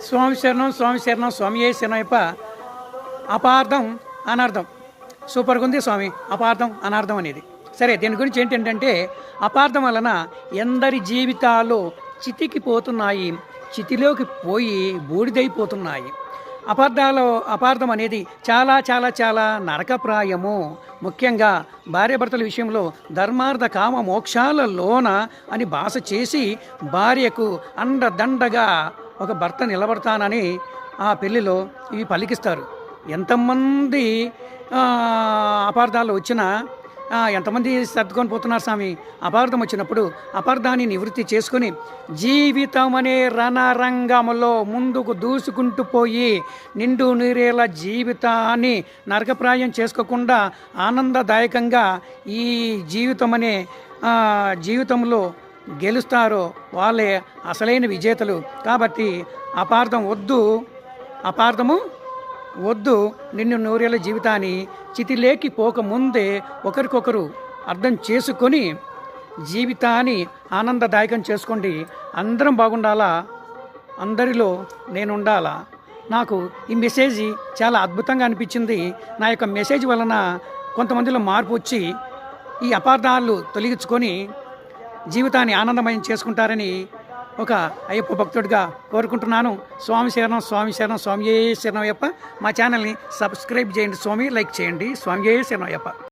స్వామి శరణం స్వామి శరణం స్వామియే శరణయ్యప్ప అపార్థం అనార్థం. సూపర్గా ఉంది స్వామి అపార్థం అనార్థం అనేది. సరే దీని గురించి ఏంటంటే అపార్థం వలన ఎందరి జీవితాలు చితికిపోతున్నాయి చితిలోకి పోయి బూడిదైపోతున్నాయి. అపార్థాలు అపార్థం అనేది చాలా చాలా చాలా నరకప్రాయము. ముఖ్యంగా భార్యాభర్తల విషయంలో ధర్మార్థ కామ మోక్షాలలోన అని భాష చేసి భార్యకు అండదండగా ఒక భర్త నిలబడతానని ఆ పెళ్ళిలో ఇవి పలికిస్తారు. ఎంతమంది అపార్థాలు వచ్చినా ఎంతమంది సర్దుకొని పోతున్నారు స్వామి? అపార్థం వచ్చినప్పుడు అపార్థాన్ని నివృత్తి చేసుకొని జీవితం అనే రణరంగంలో ముందుకు దూసుకుంటూ పోయి నిండు నీరేల జీవితాన్ని నరకప్రాయం చేసుకోకుండా ఆనందదాయకంగా ఈ జీవితం అనే జీవితంలో గెలుస్తారో వాళ్ళే అసలైన విజేతలు. కాబట్టి అపార్థం వద్దు. అపార్థము? వద్దు. నిన్ను నూరేళ్ళ జీవితాన్ని చితిలేకి పోకముందే ఒకరికొకరు అర్థం చేసుకొని జీవితాన్ని ఆనందదాయకం చేసుకోండి. అందరం బాగుండాలా? అందరిలో నేను ఉండాలా నాకు ఈ మెసేజ్ చాలా అద్భుతంగా అనిపించింది. నా యొక్క మెసేజ్ వలన కొంతమందిలో మార్పు వచ్చి ఈ అపార్థాలు తొలగించుకొని జీవితాన్ని ఆనందమయం చేసుకుంటారని ఒక అయ్యప్ప భక్తుడిగా కోరుకుంటున్నాను. స్వామి శరణం స్వామి శరణం స్వామి శరణం అయ్యప్ప. మా ఛానల్ని సబ్స్క్రైబ్ చేయండి స్వామి లైక్ చేయండి. స్వామి శరణం అయ్యప్ప.